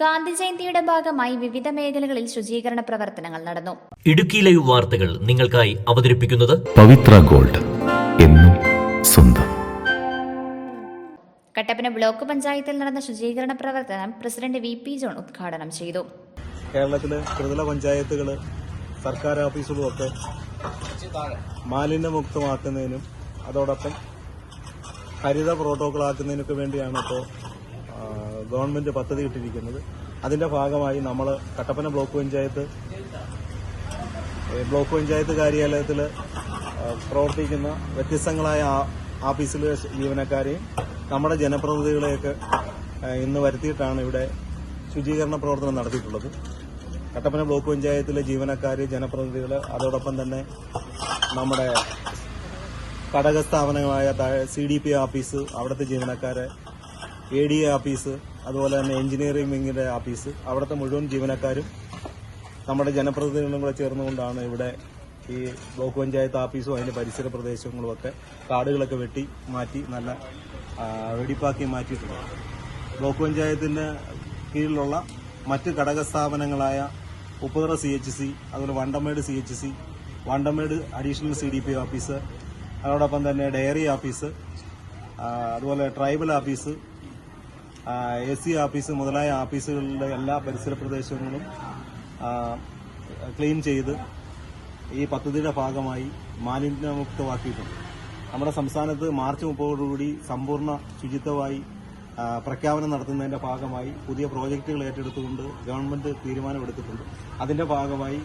ഗാന്ധി ജയന്തിയുടെ ഭാഗമായി വിവിധ മേഖലകളിൽ ശുചീകരണ പ്രവർത്തനങ്ങൾ നടന്നു. ഇടുക്കി ലൈവ് വാർത്തകൾ നിങ്ങൾക്കായി അവതരിപ്പിക്കുന്നത് പവിത്ര ഗോൾഡ് എന്നും സ്വന്തം. കട്ടപ്പന ബ്ലോക്ക് പഞ്ചായത്തിൽ നടന്ന ശുചീകരണ പ്രവർത്തനം പ്രസിഡന്റ് വി പി ജോൺ ഉദ്ഘാടനം ചെയ്തു. കേരളത്തിലെ ത്രിതല പഞ്ചായത്തുകൾ സർക്കാർ ഓഫീസുകളും ഒക്കെ മാലിന്യമുക്തമാക്കുന്നതിനും അതോടൊപ്പം ഹരിത പ്രോട്ടോക്കോൾ ആക്കുന്നതിനൊക്കെ വേണ്ടിയാണ് ഇപ്പോൾ ഗവൺമെന്റ് പദ്ധതി ഇട്ടിരിക്കുന്നത്. അതിന്റെ ഭാഗമായി നമ്മൾ കട്ടപ്പന ബ്ലോക്ക് പഞ്ചായത്ത് ബ്ലോക്ക് പഞ്ചായത്ത് കാര്യാലയത്തിൽ പ്രവർത്തിക്കുന്ന വ്യത്യസ്തങ്ങളായ ഓഫീസിലെ ജീവനക്കാരെയും നമ്മുടെ ജനപ്രതിനിധികളെയൊക്കെ ഇന്ന് വരുത്തിയിട്ടാണ് ഇവിടെ ശുചീകരണ പ്രവർത്തനം നടത്തിയിട്ടുള്ളത്. കട്ടപ്പന ബ്ലോക്ക് പഞ്ചായത്തിലെ ജീവനക്കാർ ജനപ്രതിനിധികൾ അതോടൊപ്പം തന്നെ നമ്മുടെ ഘടക സ്ഥാപനങ്ങളായ സി ഡി പി ഓഫീസ് അവിടുത്തെ ജീവനക്കാരെ എ ഡി എ ഓഫീസ് അതുപോലെ തന്നെ എഞ്ചിനീയറിംഗ് വിങ്ങിന്റെ ഓഫീസ് അവിടുത്തെ മുഴുവൻ ജീവനക്കാരും നമ്മുടെ ജനപ്രതിനിധികളും കൂടെ ചേർന്നുകൊണ്ടാണ് ഇവിടെ ഈ ബ്ലോക്ക് പഞ്ചായത്ത് ഓഫീസും അതിന്റെ പരിസര പ്രദേശങ്ങളും ഒക്കെ കാടുകളൊക്കെ വെട്ടി മാറ്റി നല്ല വെടിപ്പാക്കി മാറ്റിയിട്ടുള്ളത് ബ്ലോക്ക് പഞ്ചായത്തിന്റെ കീഴിലുള്ള മറ്റ് ഘടക സ്ഥാപനങ്ങളായ ഉപ്പുതറ സി എച്ച് സി അതുപോലെ Vandanmedu C H C Vandanmedu additional C D P office അതോടൊപ്പം തന്നെ ഡയറി ഓഫീസ് അതുപോലെ tribal office S C office മുതലായ ഓഫീസുകളിലെ എല്ലാ പരിസര പ്രദേശങ്ങളും ക്ലീൻ ചെയ്ത് ഈ പദ്ധതിയുടെ ഭാഗമായി മാലിന്യമുക്തമാക്കിയിട്ടുണ്ട്. നമ്മുടെ സംസ്ഥാനത്ത് മാർച്ച് മുപ്പതോടുകൂടി സമ്പൂർണ ശുചിത്വമായി പ്രഖ്യാപനം നടത്തുന്നതിന്റെ ഭാഗമായി പുതിയ പ്രോജക്റ്റുകൾ ഏറ്റെടുത്തുകൊണ്ട് ഗവൺമെന്റ് തീരുമാനമെടുത്തിട്ടുണ്ട്. അതിന്റെ ഭാഗമായി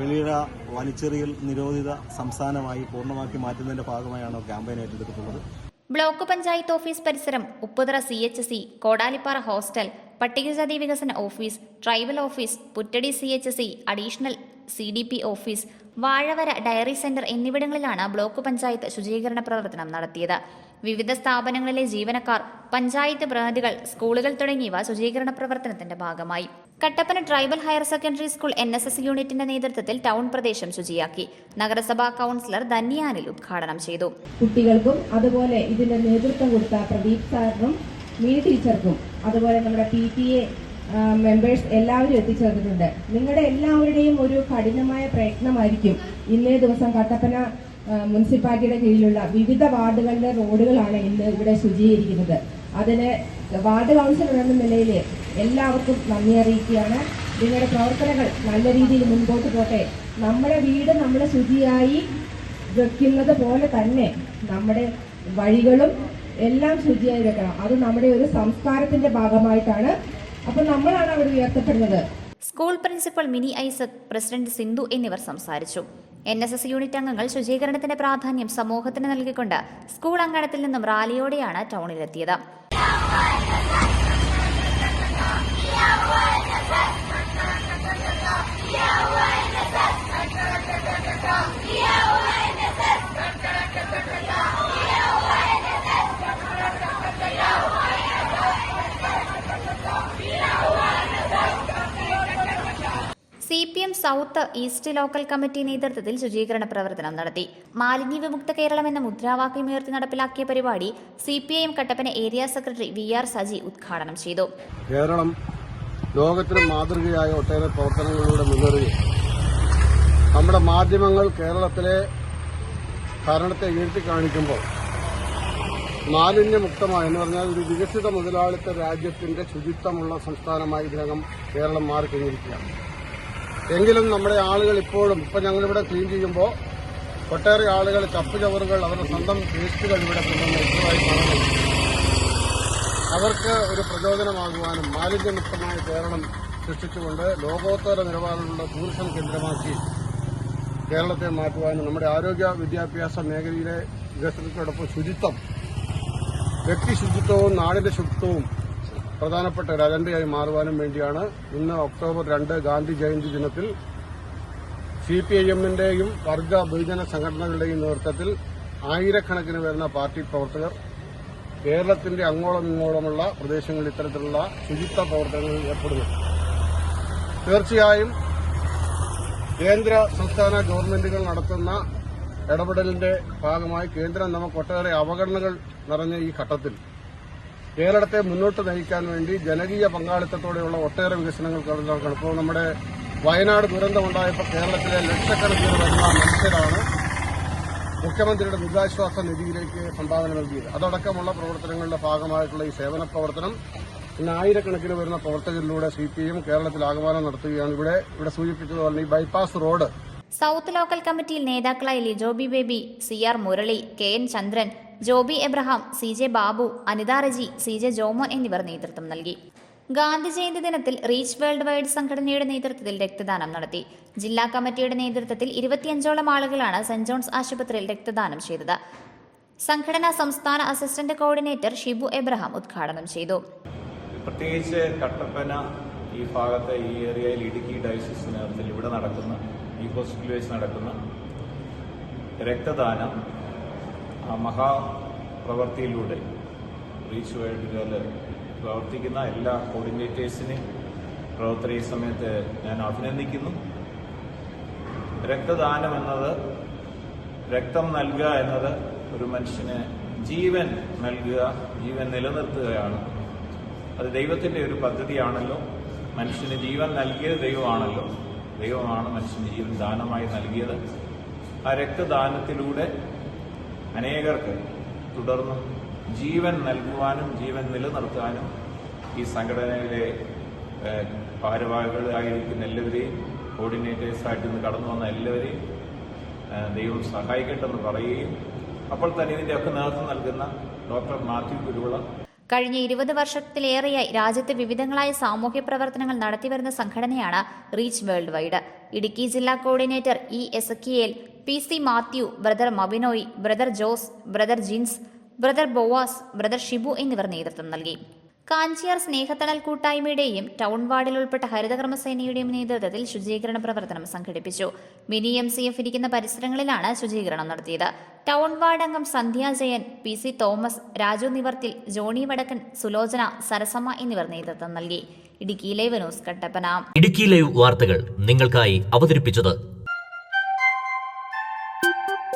വെളിയിട വലിച്ചെറിയൽ നിരോധിത സംസ്ഥാനമായി പൂർണമാക്കി മാറ്റുന്നതിന്റെ ഭാഗമായാണ് ക്യാമ്പയിൻ ഏറ്റെടുത്തിട്ടുള്ളത്. ബ്ലോക്ക് പഞ്ചായത്ത് ഓഫീസ് പരിസരം Upputhara C H C Kodalippara hostel പട്ടികജാതി വികസന office tribal office Puttady C H C additional C D P office Vazhavara dairy centre എന്നിവിടങ്ങളിലാണ് ബ്ലോക്ക് പഞ്ചായത്ത് ശുചീകരണ പ്രവർത്തനം നടത്തിയത്. വിവിധ സ്ഥാപനങ്ങളിലെ ജീവനക്കാർ പഞ്ചായത്ത് പ്രതിനിധികൾ സ്കൂളുകൾ തുടങ്ങിയവ ശുചീകരണ പ്രവർത്തനത്തിന്റെ ഭാഗമായി. Kattappana tribal higher secondary school N S S യൂണിറ്റിന്റെ നേതൃത്വത്തിൽ ടൗൺ പ്രദേശം ശുചിയാക്കി. നഗരസഭാ കൗൺസിലർ ധന്യാനിൽ ഉദ്ഘാടനം ചെയ്തു. കുട്ടികൾക്കും അതുപോലെ ഇതിന്റെ നേതൃത്വം കൊടുത്ത പ്രദീപ് സാറിനും മീനി ടീച്ചർക്കും അതുപോലെ നമ്മുടെ പി ടി എ മെമ്പേഴ്സ് എല്ലാവരും എത്തിച്ചേർന്നിട്ടുണ്ട്. നിങ്ങളുടെ എല്ലാവരുടെയും ഒരു കഠിനമായ പ്രയത്നമായിരിക്കും ഇന്നേ ദിവസം കട്ടപ്പന മുനിസിപ്പാലിറ്റിയുടെ കീഴിലുള്ള വിവിധ വാർഡുകളിലെ റോഡുകളാണ് ഇന്ന് ഇവിടെ ശുചീകരിക്കുന്നത്. അതിന് വാർഡ് കൗൺസിലർ എന്ന നിലയിൽ എല്ലാവർക്കും നന്ദി അറിയിക്കുകയാണ്. നിങ്ങളുടെ പ്രവർത്തനങ്ങൾ നല്ല രീതിയിൽ മുൻപോട്ട് പോട്ടെ. നമ്മുടെ വീട് നമ്മൾ ശുചിയായി വെക്കുന്നത് പോലെ തന്നെ നമ്മുടെ വഴികളും എല്ലാം ശുചിയായി വെക്കണം. അത് നമ്മുടെ ഒരു സംസ്കാരത്തിന്റെ ഭാഗമായിട്ടാണ്. അപ്പൊ നമ്മളാണ് അവിടെ ഉയർത്തപ്പെടുന്നത്. School principal Mini Isaac president Sindhu എന്നിവർ സംസാരിച്ചു. എൻ എസ് എസ് യൂണിറ്റ് അംഗങ്ങൾ ശുചീകരണത്തിന്റെ പ്രാധാന്യം സമൂഹത്തിന് നൽകിക്കൊണ്ട് സ്കൂൾ അങ്കണത്തിൽ നിന്നും റാലിയോടെയാണ് ടൗണിലെത്തിയത്. C P M south east local committee നേതൃത്വത്തിൽ ശുചീകരണ പ്രവർത്തനം നടത്തി. മാലിന്യ വിമുക്ത കേരളം എന്ന മുദ്രാവാക്യം ഉയർത്തി നടപ്പിലാക്കിയ പരിപാടി C P I M Kattappana area secretary V R Saji ഉദ്ഘാടനം ചെയ്തു. കേരളം ലോകത്തിന് മാതൃകയായ ഒട്ടേറെ പ്രവർത്തനങ്ങളിലൂടെ മുന്നേറുകയും നമ്മുടെ മാധ്യമങ്ങൾ കേരളത്തിലെ ഭരണത്തെ ഉയർത്തി കാണിക്കുമ്പോൾ മാലിന്യമുക്തമായ എന്ന് പറഞ്ഞാൽ ഒരു വികസിത മുതലാളിത്ത രാജ്യത്തിന്റെ ശുചിത്വമുള്ള സംസ്ഥാനമായി ഇതിനകം കേരളം മാറിക്കഴിഞ്ഞിരിക്കുകയാണ് എങ്കിലും നമ്മുടെ ആളുകൾ ഇപ്പോഴും ഇപ്പം ഞങ്ങളിവിടെ ക്ലീൻ ചെയ്യുമ്പോൾ ഒട്ടേറെ ആളുകൾ ചപ്പ് ചവറുകൾ അവരുടെ സ്വന്തം വേസ്റ്റുകൾ ഇവിടെ കൊണ്ടുവന്ന് കാണുന്നു അവർക്ക് ഒരു പ്രചോദനമാകുവാനും മാലിന്യമുക്തമായ കേരളം സൃഷ്ടിച്ചുകൊണ്ട് ലോകോത്തര നിലവാരമുള്ള ടൂറിസം കേന്ദ്രമാക്കി കേരളത്തെ മാറ്റുവാനും നമ്മുടെ ആരോഗ്യ വിദ്യാഭ്യാസ മേഖലയിലെ വികസനത്തോടൊപ്പം ശുചിത്വം വ്യക്തി ശുചിത്വവും നാടിന്റെ ശുചിത്വവും പ്രധാനപ്പെട്ട ഒരു അജണ്ടയായി മാറുവാനും വേണ്ടിയാണ് ഇന്ന് ഒക്ടോബർ രണ്ട് ഗാന്ധി ജയന്തി ദിനത്തിൽ സി പി ഐ എമ്മിന്റെയും വർഗ ബഹുജന സംഘടനകളുടെയും നേതൃത്വത്തിൽ ആയിരക്കണക്കിന് വരുന്ന പാർട്ടി പ്രവർത്തകർ കേരളത്തിന്റെ അങ്ങോളം ഇങ്ങോളമുള്ള പ്രദേശങ്ങളിൽ ഇത്തരത്തിലുള്ള ശുചിത്വ പ്രവർത്തനങ്ങളിൽ ഏർപ്പെടുന്നു. തീർച്ചയായും കേന്ദ്ര സംസ്ഥാന ഗവൺമെന്റുകൾ നടത്തുന്ന ഇടപെടലിന്റെ ഭാഗമായി കേന്ദ്രം നമുക്ക് ഒട്ടേറെ അവഗണനകൾ നിറഞ്ഞ ഈ ഘട്ടത്തിൽ കേരളത്തെ മുന്നോട്ട് നയിക്കാൻ വേണ്ടി ജനകീയ പങ്കാളിത്തത്തോടെയുള്ള ഒട്ടേറെ വികസനങ്ങൾ നടക്കണം ഇപ്പോൾ നമ്മുടെ വയനാട് ദുരന്തമുണ്ടായപ്പോൾ കേരളത്തിലെ ലക്ഷക്കണക്കിന് വരുന്ന മനുഷ്യരാണ് മുഖ്യമന്ത്രിയുടെ ദുരിതാശ്വാസ നിധിയിലേക്ക് സംഭാവന നൽകിയത്. അതടക്കമുള്ള പ്രവർത്തനങ്ങളുടെ ഭാഗമായിട്ടുള്ള ഈ സേവന പ്രവർത്തനം ഇന്ന് ആയിരക്കണക്കിന് വരുന്ന പ്രവർത്തകരിലൂടെ സി പി എം കേരളത്തിൽ ആഗമനം നടത്തുകയാണ്. ഇവിടെ ഇവിടെ സൂചിപ്പിച്ചതുപോലെ ഈ ബൈപ്പാസ് റോഡ്. സൗത്ത് ലോക്കൽ കമ്മിറ്റിയിൽ നേതാക്കളായ Lijobi Baby C R Murali K N Chandran Joby Abraham C J Babu Anitha Reji C J Jomon എന്നിവർ നേതൃത്വം നൽകി. ഗാന്ധി ജയന്തി ദിനത്തിൽ റീച്ച് വേൾഡ് വൈഡ് സംഘടനയുടെ നേതൃത്വത്തിൽ രക്തദാനം നടത്തി. ജില്ലാ കമ്മിറ്റിയുടെ നേതൃത്വത്തിൽ ഇരുപത്തിയഞ്ചോളം ആളുകളാണ് സെന്റ് ജോൺസ് ആശുപത്രിയിൽ രക്തദാനം ചെയ്തത്. സംഘടനാ സംസ്ഥാന അസിസ്റ്റന്റ് കോർഡിനേറ്റർ ഷിബു എബ്രഹാം ഉദ്ഘാടനം ചെയ്തു. പ്രത്യേകിച്ച് കട്ടപ്പന ഈ ഭാഗത്തെ ഈ ഏരിയയിൽ ഇടുക്കി ഡയസിസിനകത്തിൽ ഇവിടെ നടക്കുന്ന ഈ ഹോസ്പിറ്റലിൽ വെച്ച് നടക്കുന്ന രക്തദാനം മഹാപ്രവർത്തിയിലൂടെ റീച്ച് വേൾഡുകൾ പ്രവർത്തിക്കുന്ന എല്ലാ കോർഡിനേറ്റേഴ്സിനെയും പ്രവർത്തന ഈ സമയത്ത് ഞാൻ അഭിനന്ദിക്കുന്നു. രക്തദാനം എന്നത് രക്തം നൽകുക എന്നത് ഒരു മനുഷ്യന് ജീവൻ നൽകുക ജീവൻ നിലനിർത്തുകയാണ്. അത് ദൈവത്തിന്റെ ഒരു പദ്ധതിയാണല്ലോ. മനുഷ്യന് ജീവൻ നൽകിയത് ദൈവമാണല്ലോ. ദൈവമാണ് മനുഷ്യന് ജീവൻ ദാനമായി നൽകിയത്. ആ രക്തദാനത്തിലൂടെ അനേകർക്ക് തുടർന്ന് ജീവൻ നൽകുവാനും ജീവൻ നിലനിർത്താനും ഈ സംഘടനയിലെ ഭാരവാഹികളായിരിക്കുന്ന എല്ലാവരെയും കോർഡിനേറ്റേഴ്സായിട്ട് ഇന്ന് കടന്നു വന്ന എല്ലാവരെയും ദൈവം സഹായിക്കട്ടെന്ന് പറയുകയും അപ്പോൾ തന്നെ ഇതിന്റെയൊക്കെ നേതൃത്വം നൽകുന്ന ഡോക്ടർ മാത്യു കുരുവിള. കഴിഞ്ഞ ഇരുപത് വർഷത്തിലേറെയായി രാജ്യത്തെ വിവിധങ്ങളായ സാമൂഹ്യ പ്രവർത്തനങ്ങൾ നടത്തിവരുന്ന സംഘടനയാണ് റീച്ച് വേൾഡ് വൈഡ് ഇടുക്കി ജില്ലാ coordinator E Ezekiel P C Mathew brother Mabinoy brother Jose brother Jins brother Boaz brother Shibu എന്നിവർ നേതൃത്വം നൽകി. കാഞ്ചിയാർ സ്നേഹത്തണൽ കൂട്ടായ്മയുടെയും ടൗൺ വാർഡിൽ ഉൾപ്പെട്ട ഹരിതകർമ്മസേനയുടെയും നേതൃത്വത്തിൽ ശുചീകരണ പ്രവർത്തനം സംഘടിപ്പിച്ചു. മിനി എം സി എഫ് ഇരിക്കുന്ന പരിസരങ്ങളിലാണ് ശുചീകരണം നടത്തിയത്. ടൗൺ വാർഡ് അംഗം സന്ധ്യ ജയൻ പി സി തോമസ് രാജു നിവർത്തിൽ ജോണി വടക്കൻ സുലോചന സരസമ്മ എന്നിവർ നേതൃത്വം നൽകി. Idukki live news Kattappana. Idukki live വാർത്തകൾ നിങ്ങൾക്കായി അവതരിപ്പിച്ചത്